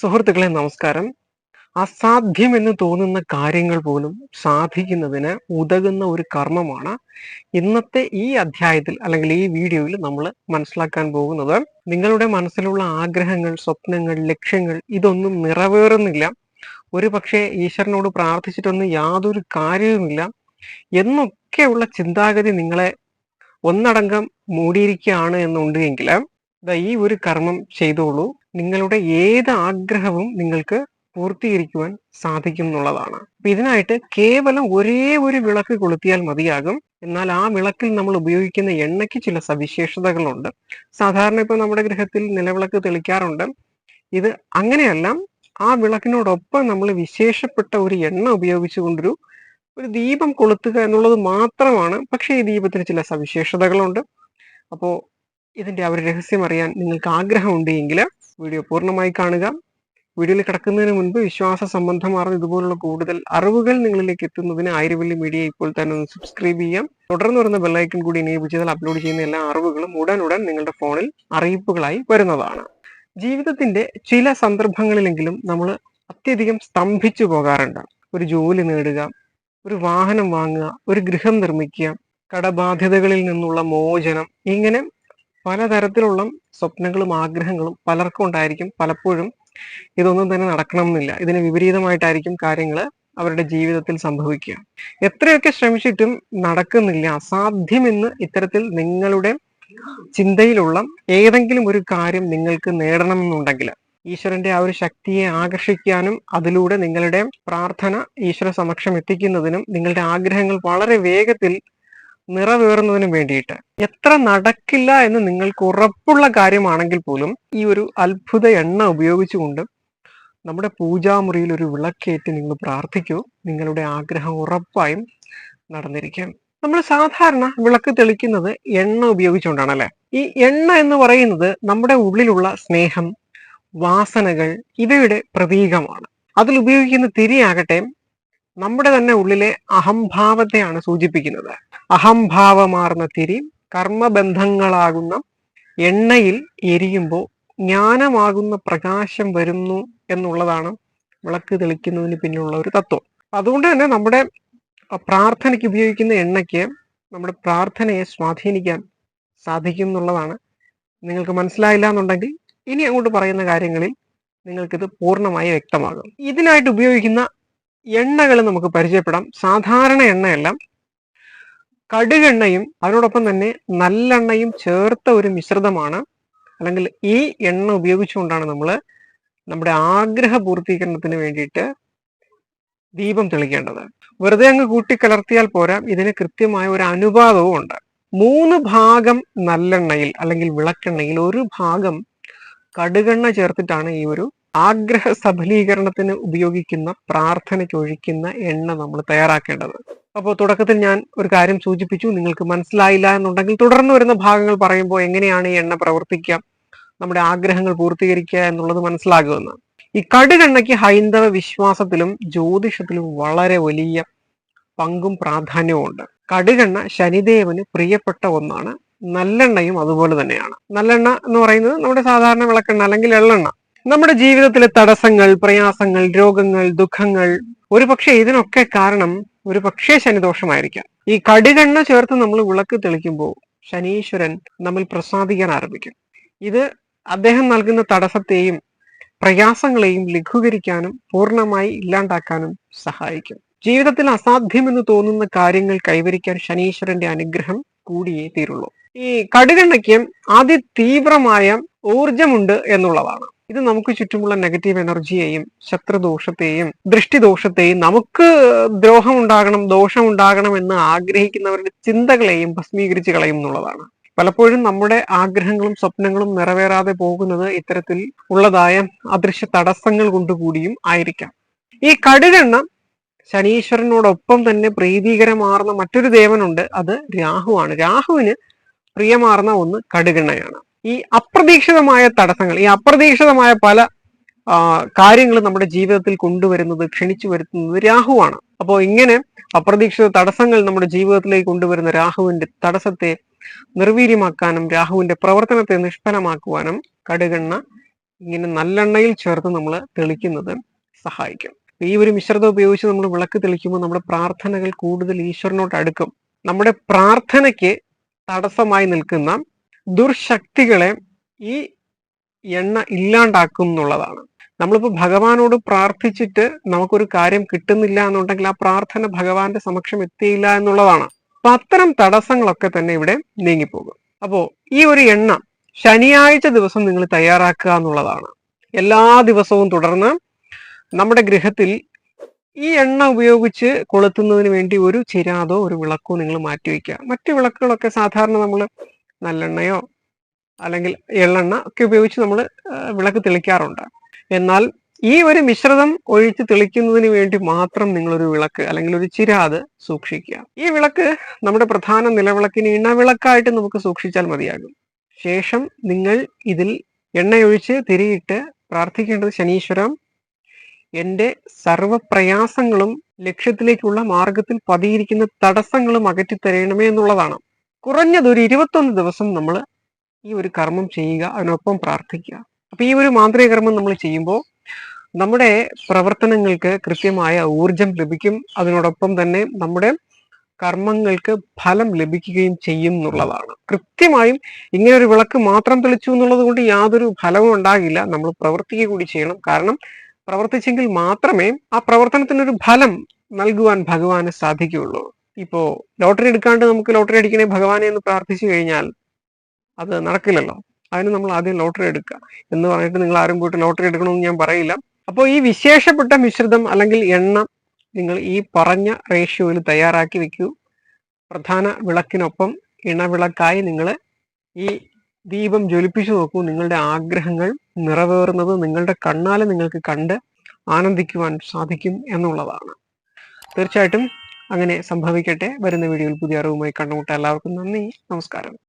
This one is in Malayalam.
സുഹൃത്തുക്കളെ നമസ്കാരം. അസാധ്യം എന്ന് തോന്നുന്ന കാര്യങ്ങൾ പോലും സാധിക്കുന്നതിന് ഉതകുന്ന ഒരു കർമ്മമാണ് ഇന്നത്തെ ഈ അധ്യായത്തിൽ അല്ലെങ്കിൽ ഈ വീഡിയോയിൽ നമ്മൾ മനസ്സിലാക്കാൻ പോകുന്നത്. നിങ്ങളുടെ മനസ്സിലുള്ള ആഗ്രഹങ്ങൾ സ്വപ്നങ്ങൾ ലക്ഷ്യങ്ങൾ ഇതൊന്നും നിറവേറുന്നില്ല. ഒരു പക്ഷേ ഈശ്വരനോട് പ്രാർത്ഥിച്ചിട്ടൊന്നും യാതൊരു കാര്യവുമില്ല എന്നൊക്കെയുള്ള ചിന്താഗതി നിങ്ങളെ ഒന്നടങ്കം മൂടിയിരിക്കുകയാണ് എന്നുണ്ടെങ്കിൽ ഈ ഒരു കർമ്മം ചെയ്തോളൂ. നിങ്ങളുടെ ഏത് ആഗ്രഹവും നിങ്ങൾക്ക് പൂർത്തീകരിക്കുവാൻ സാധിക്കും എന്നുള്ളതാണ് അപ്പൊ ഇതിനായിട്ട് കേവലം ഒരേ ഒരു വിളക്ക് കൊളുത്തിയാൽ മതിയാകും. എന്നാൽ ആ വിളക്കിൽ നമ്മൾ ഉപയോഗിക്കുന്ന എണ്ണയ്ക്ക് ചില സവിശേഷതകളുണ്ട്. സാധാരണ ഇപ്പൊ നമ്മുടെ ഗൃഹത്തിൽ നിലവിളക്ക് തെളിക്കാറുണ്ട്. ഇത് അങ്ങനെയല്ല ആ വിളക്കിനോടൊപ്പം നമ്മൾ വിശേഷപ്പെട്ട ഒരു എണ്ണ ഉപയോഗിച്ചുകൊണ്ടൊരു ഒരു ദീപം കൊളുത്തുക എന്നുള്ളത് മാത്രമാണ്. പക്ഷേ ഈ ദീപത്തിന് ചില സവിശേഷതകളുണ്ട്. അപ്പോൾ ഇതിന്റെ ആ ഒരു രഹസ്യം അറിയാൻ നിങ്ങൾക്ക് ആഗ്രഹമുണ്ട് എങ്കിൽ വീഡിയോ പൂർണമായി കാണുക. വീഡിയോയിൽ കിടക്കുന്നതിന് മുൻപ് വിശ്വാസ സംബന്ധമാർന്ന ഇതുപോലുള്ള കൂടുതൽ അറിവുകൾ നിങ്ങളിലേക്ക് എത്തുന്നതിന് ആയിരവല്ലി മീഡിയ ഇപ്പോൾ തന്നെ ഒന്ന് സബ്സ്ക്രൈബ് ചെയ്യാം. തുടർന്ന് വരുന്ന ബെല്ലൈക്കൺ കൂടി എനേബിൾ ചെയ്താൽ അപ്ലോഡ് ചെയ്യുന്ന എല്ലാ അറിവുകളും ഉടൻ ഉടൻ നിങ്ങളുടെ ഫോണിൽ അറിയിപ്പുകളായി വരുന്നതാണ്. ജീവിതത്തിന്റെ ചില സന്ദർഭങ്ങളിലെങ്കിലും നമ്മൾ അത്യധികം സ്തംഭിച്ചു പോകാറുണ്ട്. ഒരു ജോലി നേടുക ഒരു വാഹനം വാങ്ങുക ഒരു ഗൃഹം നിർമ്മിക്കുക കടബാധ്യതകളിൽ നിന്നുള്ള മോചനം ഇങ്ങനെ പലതരത്തിലുള്ള സ്വപ്നങ്ങളും ആഗ്രഹങ്ങളും പലർക്കും ഉണ്ടായിരിക്കും. പലപ്പോഴും ഇതൊന്നും തന്നെ നടക്കണമെന്നില്ല. ഇതിന് വിപരീതമായിട്ടായിരിക്കും കാര്യങ്ങൾ അവരുടെ ജീവിതത്തിൽ സംഭവിക്കുക. എത്രയൊക്കെ ശ്രമിച്ചിട്ടും നടക്കുന്നില്ല. അസാധ്യമെന്ന് ഇത്തരത്തിൽ നിങ്ങളുടെ ചിന്തയിലുള്ള ഏതെങ്കിലും ഒരു കാര്യം നിങ്ങൾക്ക് നേടണമെന്നുണ്ടെങ്കിൽ ഈശ്വരന്റെ ആ ഒരു ശക്തിയെ ആകർഷിക്കാനും അതിലൂടെ നിങ്ങളുടെ പ്രാർത്ഥന ഈശ്വര സമക്ഷം എത്തിക്കുന്നതിനും നിങ്ങളുടെ ആഗ്രഹങ്ങൾ വളരെ വേഗത്തിൽ നിറവേറുന്നതിനും വേണ്ടിയിട്ട്. എത്ര നടക്കില്ല എന്ന് നിങ്ങൾക്ക് ഉറപ്പുള്ള കാര്യമാണെങ്കിൽ പോലും ഈ ഒരു അത്ഭുത എണ്ണ ഉപയോഗിച്ചുകൊണ്ട് നമ്മുടെ പൂജാമുറിയിൽ ഒരു വിളക്കേറ്റ് നിങ്ങൾ പ്രാർത്ഥിക്കൂ. നിങ്ങളുടെ ആഗ്രഹം ഉറപ്പായും നടന്നിരിക്കും. നമ്മൾ സാധാരണ വിളക്ക് തെളിക്കുന്നത് എണ്ണ ഉപയോഗിച്ചുകൊണ്ടാണ് അല്ലെ ഈ എണ്ണ എന്ന് പറയുന്നത് നമ്മുടെ ഉള്ളിലുള്ള സ്നേഹം വാസനകൾ ഇവയുടെ പ്രതീകമാണ്. അതിൽ ഉപയോഗിക്കുന്ന തിരിയാകട്ടെ നമ്മുടെ തന്നെ ഉള്ളിലെ അഹംഭാവത്തെയാണ് സൂചിപ്പിക്കുന്നത്. അഹംഭാവമാർന്ന തിരി കർമ്മബന്ധങ്ങളാകുന്ന എണ്ണയിൽ എരിയുമ്പോൾ ജ്ഞാനമാകുന്ന പ്രകാശം വരുന്നു എന്നുള്ളതാണ് വിളക്ക് തെളിക്കുന്നതിന് പിന്നിലുള്ള ഒരു തത്വം. അതുകൊണ്ട് തന്നെ നമ്മുടെ പ്രാർത്ഥനയ്ക്ക് ഉപയോഗിക്കുന്ന എണ്ണയ്ക്ക് നമ്മുടെ പ്രാർത്ഥനയെ സ്വാധീനിക്കാൻ സാധിക്കും എന്നുള്ളതാണ് നിങ്ങൾക്ക് മനസ്സിലായില്ല എന്നുണ്ടെങ്കിൽ ഇനി അങ്ങോട്ട് പറയുന്ന കാര്യങ്ങളിൽ നിങ്ങൾക്കിത് പൂർണമായി വ്യക്തമാകും. ഇതിനായിട്ട് ഉപയോഗിക്കുന്ന എണ്ണകൾ നമുക്ക് പരിചയപ്പെടാം. സാധാരണ എണ്ണയല്ല കടുകെണ്ണയും അതിനോടൊപ്പം തന്നെ നല്ലെണ്ണയും ചേർത്ത ഒരു മിശ്രിതമാണ്. അല്ലെങ്കിൽ ഈ എണ്ണ ഉപയോഗിച്ചുകൊണ്ടാണ് നമ്മൾ നമ്മുടെ ആഗ്രഹ പൂർത്തീകരണത്തിന് വേണ്ടിയിട്ട് ദീപം തെളിക്കേണ്ടത്. വെറുതെ അങ്ങ് കൂട്ടിക്കലർത്തിയാൽ പോരാ. ഇതിന് കൃത്യമായ ഒരു അനുപാതവും ഉണ്ട്. മൂന്ന് ഭാഗം നല്ലെണ്ണയിൽ അല്ലെങ്കിൽ വിളക്കെണ്ണയിൽ ഒരു ഭാഗം കടുകെണ്ണ ചേർത്തിട്ടാണ് ഈ ഒരു ആഗ്രഹ സഫലീകരണത്തിന് ഉപയോഗിക്കുന്ന പ്രാർത്ഥനയ്ക്ക് ഒഴിക്കുന്ന എണ്ണ നമ്മൾ തയ്യാറാക്കേണ്ടത്. അപ്പോൾ തുടക്കത്തിൽ ഞാൻ ഒരു കാര്യം സൂചിപ്പിച്ചു നിങ്ങൾക്ക് മനസ്സിലായില്ല എന്നുണ്ടെങ്കിൽ തുടർന്ന് വരുന്ന ഭാഗങ്ങൾ പറയുമ്പോൾ എങ്ങനെയാണ് ഈ എണ്ണ പ്രവർത്തിക്കുക നമ്മുടെ ആഗ്രഹങ്ങൾ പൂർത്തീകരിക്കുക എന്നുള്ളത് മനസ്സിലാകുമെന്ന്. ഈ കടുകെണ്ണയ്ക്ക് ഹൈന്ദവ വിശ്വാസത്തിലും ജ്യോതിഷത്തിലും വളരെ വലിയ പങ്കും പ്രാധാന്യവും ഉണ്ട്. കടുകെണ്ണ ശനിദേവന് പ്രിയപ്പെട്ട ഒന്നാണ്. നല്ലെണ്ണയും അതുപോലെ തന്നെയാണ്. നല്ലെണ്ണ എന്ന് പറയുന്നത് നമ്മുടെ സാധാരണ വിളക്കെണ്ണ അല്ലെങ്കിൽ എള്ളെണ്ണ. നമ്മുടെ ജീവിതത്തിലെ തടസ്സങ്ങൾ പ്രയാസങ്ങൾ രോഗങ്ങൾ ദുഃഖങ്ങൾ ഒരു പക്ഷേ ഇതിനൊക്കെ കാരണം ഒരു പക്ഷേ ശനിദോഷമായിരിക്കാം. ഈ കടികണ്ണ ചേർത്ത് നമ്മൾ വിളക്ക് തെളിക്കുമ്പോൾ ശനീശ്വരൻ നമ്മൾ പ്രസാദിക്കാൻ ആരംഭിക്കും. ഇത് അദ്ദേഹം നൽകുന്ന തടസ്സത്തെയും പ്രയാസങ്ങളെയും ലഘൂകരിക്കാനും പൂർണമായി ഇല്ലാണ്ടാക്കാനും സഹായിക്കും. ജീവിതത്തിൽ അസാധ്യമെന്ന് തോന്നുന്ന കാര്യങ്ങൾ കൈവരിക്കാൻ ശനീശ്വരന്റെ അനുഗ്രഹം കൂടിയേ തീരുള്ളൂ. ഈ കടുകണ്ണയ്ക്ക് അതിതീവ്രമായ ഊർജമുണ്ട് എന്നുള്ളതാണ്. ഇത് നമുക്ക് ചുറ്റുമുള്ള നെഗറ്റീവ് എനർജിയെയും ശത്രുദോഷത്തെയും ദൃഷ്ടിദോഷത്തെയും നമുക്ക് ദ്രോഹം ഉണ്ടാകണം ദോഷം ഉണ്ടാകണം എന്ന് ആഗ്രഹിക്കുന്നവരുടെ ചിന്തകളെയും ഭസ്മീകരിച്ച് കളയും എന്നുള്ളതാണ്. പലപ്പോഴും നമ്മുടെ ആഗ്രഹങ്ങളും സ്വപ്നങ്ങളും നിറവേറാതെ പോകുന്നത് ഇത്തരത്തിൽ ഉള്ളതായ അദൃശ്യ തടസ്സങ്ങൾ കൊണ്ടുകൂടിയും ആയിരിക്കാം. ഈ കടുകെണ്ണ ശനീശ്വരനോടൊപ്പം തന്നെ പ്രീതികരമാർന്ന മറ്റൊരു ദേവനുണ്ട്. അത് രാഹുവാണ്. രാഹുവിന് പ്രിയമാർന്ന ഒന്ന് കടുകെണ്ണയാണ്. ഈ അപ്രതീക്ഷിതമായ തടസ്സങ്ങൾ ഈ അപ്രതീക്ഷിതമായ പല കാര്യങ്ങൾ നമ്മുടെ ജീവിതത്തിൽ കൊണ്ടുവരുന്നത് ക്ഷണിച്ചു വരുത്തുന്നത് രാഹുവാണ്. അപ്പോൾ ഇങ്ങനെ അപ്രതീക്ഷിത തടസ്സങ്ങൾ നമ്മുടെ ജീവിതത്തിലേക്ക് കൊണ്ടുവരുന്ന രാഹുവിന്റെ തടസ്സത്തെ നിർവീര്യമാക്കാനും രാഹുവിന്റെ പ്രവർത്തനത്തെ നിഷ്ഫലമാക്കുവാനും കടുകെണ്ണ ഇങ്ങനെ നല്ലെണ്ണയിൽ ചേർത്ത് നമ്മൾ തെളിക്കുന്നത് സഹായിക്കും. ഈ ഒരു മിശ്രിതം ഉപയോഗിച്ച് നമ്മൾ വിളക്ക് തെളിക്കുമ്പോൾ നമ്മുടെ പ്രാർത്ഥനകൾ കൂടുതൽ ഈശ്വരനോട് അടുക്കും. നമ്മുടെ പ്രാർത്ഥനയ്ക്ക് തടസ്സമായി നിൽക്കുന്ന ദുർശക്തികളെ ഈ എണ്ണ ഇല്ലാണ്ടാക്കും എന്നുള്ളതാണ്. നമ്മളിപ്പോൾ ഭഗവാനോട് പ്രാർത്ഥിച്ചിട്ട് നമുക്കൊരു കാര്യം കിട്ടുന്നില്ല എന്നുണ്ടെങ്കിൽ ആ പ്രാർത്ഥന ഭഗവാന്റെ സമക്ഷം എത്തിയില്ല എന്നുള്ളതാണ്. അപ്പൊ അത്തരം തടസ്സങ്ങളൊക്കെ തന്നെ ഇവിടെ നീങ്ങിപ്പോകും. അപ്പോ ഈ ഒരു എണ്ണ ശനിയാഴ്ച ദിവസം നിങ്ങൾ തയ്യാറാക്കുക എന്നുള്ളതാണ്. എല്ലാ ദിവസവും തുടർന്ന് നമ്മുടെ ഗൃഹത്തിൽ ഈ എണ്ണ ഉപയോഗിച്ച് കൊളുത്തുന്നതിന് വേണ്ടി ഒരു ചിരാതോ ഒരു വിളക്കോ നിങ്ങൾ മാറ്റി മാറ്റിവെക്കുക. മറ്റു വിളക്കുകളൊക്കെ സാധാരണ നമ്മൾ നല്ലെണ്ണയോ അല്ലെങ്കിൽ എള്ളെണ്ണ ഒക്കെ ഉപയോഗിച്ച് നമ്മൾ വിളക്ക് തെളിക്കാറുണ്ട്. എന്നാൽ ഈ ഒരു മിശ്രിതം ഒഴിച്ച് തെളിക്കുന്നതിന് വേണ്ടി മാത്രം നിങ്ങളൊരു വിളക്ക് അല്ലെങ്കിൽ ഒരു ചിരാത് സൂക്ഷിക്കുക. ഈ വിളക്ക് നമ്മുടെ പ്രധാന നിലവിളക്കിന് ഇണവിളക്കായിട്ട് നമുക്ക് സൂക്ഷിച്ചാൽ മതിയാകും. ശേഷം നിങ്ങൾ ഇതിൽ എണ്ണയൊഴിച്ച് തിരിയിട്ട് പ്രാർത്ഥിക്കേണ്ടത് ശനീശ്വരം എന്റെ സർവപ്രയാസങ്ങളും ലക്ഷ്യത്തിലേക്കുള്ള മാർഗത്തിൽ പതിയിരിക്കുന്ന തടസ്സങ്ങളും അകറ്റിത്തരയണമേ എന്നുള്ളതാണ്. കുറഞ്ഞത് ഒരു ഇരുപത്തൊന്ന് ദിവസം നമ്മൾ ഈ ഒരു കർമ്മം ചെയ്യുക അതിനൊപ്പം പ്രാർത്ഥിക്കുക. അപ്പൊ ഈ ഒരു മാന്ത്രിക കർമ്മം നമ്മൾ ചെയ്യുമ്പോൾ നമ്മുടെ പ്രവർത്തനങ്ങൾക്ക് കൃത്യമായ ഊർജം ലഭിക്കും. അതിനോടൊപ്പം തന്നെ നമ്മുടെ കർമ്മങ്ങൾക്ക് ഫലം ലഭിക്കുകയും ചെയ്യും എന്നുള്ളതാണ്. കൃത്യമായും ഇങ്ങനെ ഒരു വിളക്ക് മാത്രം തെളിച്ചു എന്നുള്ളത് കൊണ്ട് യാതൊരു ഫലവും ഉണ്ടാകില്ല. നമ്മൾ പ്രവർത്തിക്കുക കൂടി ചെയ്യണം. കാരണം പ്രവർത്തിച്ചെങ്കിൽ മാത്രമേ ആ പ്രവർത്തനത്തിനൊരു ഫലം നൽകുവാൻ ഭഗവാന് സാധിക്കുകയുള്ളൂ. ഇപ്പോ ലോട്ടറി എടുക്കാണ്ട് നമുക്ക് ലോട്ടറി അടിക്കണേ ഭഗവാനെ എന്ന് പ്രാർത്ഥിച്ചു കഴിഞ്ഞാൽ അത് നടക്കില്ലല്ലോ. അതിന് നമ്മൾ ആദ്യം ലോട്ടറി എടുക്കുക എന്ന് പറഞ്ഞിട്ട് നിങ്ങൾ ആരും പോയിട്ട് ലോട്ടറി എടുക്കണമെന്ന് ഞാൻ പറയില്ല. അപ്പോൾ ഈ വിശേഷപ്പെട്ട മിശ്രിതം അല്ലെങ്കിൽ എണ്ണ നിങ്ങൾ ഈ പറഞ്ഞ റേഷ്യോയിൽ തയ്യാറാക്കി വെക്കൂ. പ്രധാന വിളക്കിനൊപ്പം ഇണവിളക്കായി നിങ്ങൾ ഈ ദീപം ജ്വലിപ്പിച്ചു നോക്കൂ. നിങ്ങളുടെ ആഗ്രഹങ്ങൾ നിറവേറുന്നത് നിങ്ങളുടെ കണ്ണാലെ നിങ്ങൾക്ക് കണ്ട് ആനന്ദിക്കുവാൻ സാധിക്കും എന്നുള്ളതാണ്. തീർച്ചയായിട്ടും അങ്ങനെ സംഭവിക്കട്ടെ. വരുന്ന വീഡിയോയിൽ പുതിയ അറിവുമായി കണ്ടുമുട്ട എല്ലാവർക്കും നന്ദി. നമസ്കാരം.